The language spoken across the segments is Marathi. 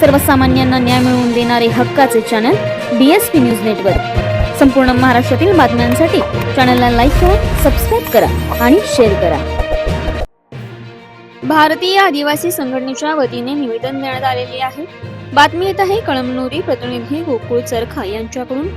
सर्वसामान्यांना न्याय मिळवून देणारे हक्काचे channel B S P news network संपूर्ण महाराष्ट्रातील बातम्यांसाठी चॅनलला लाईक करा सबस्क्राईब करा आणि शेअर करा. भारतीय आदिवासी संघटनेच्या वतीने निवेदन देण्यात आलेले आहे. बातमी येत आहे कळमनुरी प्रतिनिधी गोकुळ चरखा यांच्याकडून.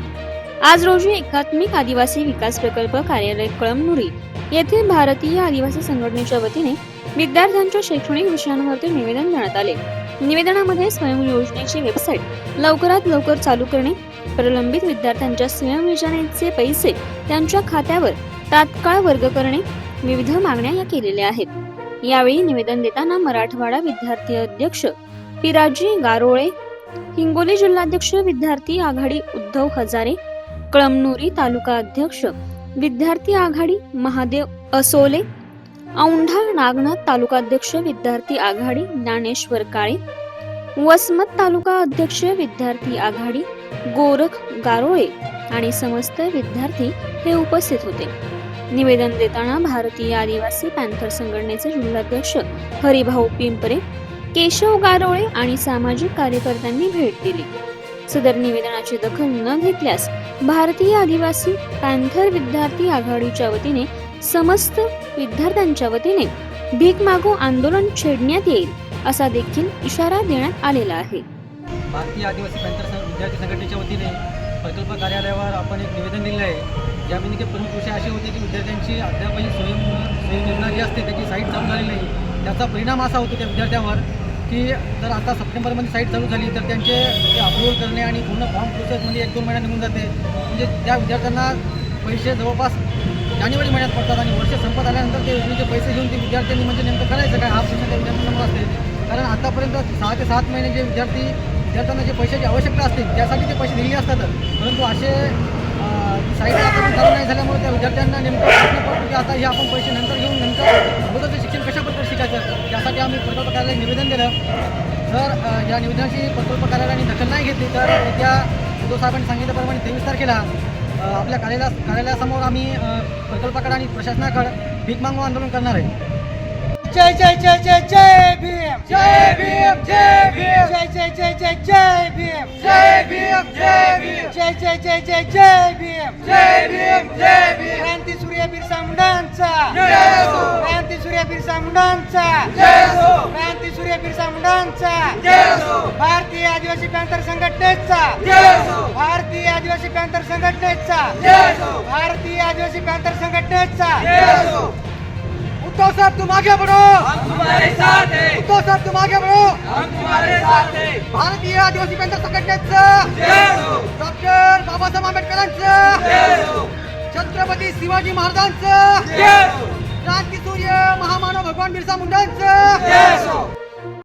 आज रोजी एकात्मिक आदिवासी विकास प्रकल्प कार्यालय कळमनुरी येथे भारतीय आदिवासी संघटनेच्या वतीने विद्यार्थ्यांच्या शैक्षणिक विषयांवरती निवेदन देण्यात आले. निवेदनामध्ये स्वयं योजनेची वेबसाईट. लवकरात लवकर चालू करणे. प्रलंबित विद्यार्थ्यांच्या स्वयं योजनेचे पैसे त्यांच्या खात्यावर तात्काळ वर्ग करणे. विविध मागण्या या केलेल्या आहेत. यावेळी निवेदन देताना मराठवाडा विद्यार्थी अध्यक्ष पिराजी गारोळे हिंगोली जिल्हाध्यक्ष विद्यार्थी आघाडी उद्धव हजारे कळमनुरी तालुका अध्यक्ष विद्यार्थी आघाडी महादेव असोले औंढा नागनाथ तालुकाध्यक्ष विद्यार्थी आघाडी ज्ञानेश्वर काळे वसमत तालुका अध्यक्ष विद्यार्थी आघाडी गोरख गारोळे आणि समस्त विद्यार्थी हे उपस्थित होते. निवेदन देताना भारतीय आदिवासी पॅन्थर संघटनेचे जिल्हाध्यक्ष हरिभाऊ पिंपरे केशव गारोळे आणि सामाजिक कार्यकर्त्यांनी भेट दिली. सदर निवेदनाची दखल न घेतल्यास भारतीय आदिवासी पॅन्थर विद्यार्थी आघाडीच्या वतीने समस्त विद्यार्थ्यांच्या वतीने भीक मागो आंदोलन छेडण्यात येईल. असा देखील इशारा देण्यात आलेला आहे. भारतीय आदिवासी पॅन्थर विद्यार्थी संघटनेच्या वतीने प्रकल्प कार्यालयावर आपण एक निवेदन दिलं आहे. ज्यामध्ये प्रमुख विषय असे होते की विद्यार्थ्यांची अद्यापही स्वयं स्वयंयोजना जी असते त्याची साईट चालू झाली नाही. त्याचा परिणाम असा होतो त्या विद्यार्थ्यावर की जर आता सप्टेंबरमध्ये साईट चालू झाली तर त्यांचे ते अप्रुव्हल करणे आणि पूर्ण फॉर्म प्रोसेसमध्ये एक दोन महिन्यात निघून जाते. म्हणजे त्या विद्यार्थ्यांना पैसे जवळपास जानेवारी महिन्यात पडतात आणि वर्ष संपत आल्यानंतर ते योजनेचे पैसे घेऊन ते विद्यार्थ्यांनी म्हणजे नेमकं करायचं काय? हा प्रश्न त्या विद्यार्थ्यांसमोर असते. कारण आतापर्यंत सहा ते सात महिने जे विद्यार्थी विद्यार्थ्यांना जे पैशाची आवश्यकता असते त्यासाठी ते पैसे दिलेले असतात. परंतु असे साहित्य चालू नाही झाल्यामुळे त्या विद्यार्थ्यांना नेमकं प्रश्न पडतो की आता हे आपण पैसे नंतर घेऊन नंतर अगोदरचं शिक्षण कशा प्रकारे शिकायचं? त्यासाठी आम्ही प्रकल्प कार्यालयाला निवेदन दिलं. जर या निवेदनाची प्रकल्प कार्यालयाने दखल नाही घेतली. तर त्या उद्धव साहेबांनी सांगितल्याप्रमाणे तेवीस तारखेला आपल्या कार्यालया कार्यालयासमोर आम्ही प्रकल्पाकडे आणि प्रशासनाकडे भीक मागू आंदोलन करणार आहे. जय जय जय जय जय भीम। जय भीम जय भीम। जय जय जय जय जय भीम। जय भीम जय भीम। जय जय जय जय जय भीम। जय भीम जय भीम। क्रांती सूर्य बिरसा मुंडांचा। जय हो। क्रांती सूर्य बिरसा मुंडांचा। जय हो। क्रांती सूर्य बिरसा मुंडांचा। जय हो। भारतीय आदिवासी पॅन्थर संघटनेचा। जय हो। भारतीय आदिवासी पॅन्थर संघटनेचा। जय हो। भारतीय आदिवासी पॅन्थर संघटनेचा। जय हो। उद्धव साहेब तुम आगे बढ़ो हम तुम्हारे साथ हैं। उद्धव साहेब तुम आगे बढ़ो हम तुम्हारे साथ हैं। भारतीय आदिवासी पॅन्थर संघटनेचं हो। डॉक्टर बाबासाहेब आंबेडकरांचं हो। छत्रपती शिवाजी महाराजांचं हो। क्रांती सूर्य महामानव भगवान बिरसा मुंडांचं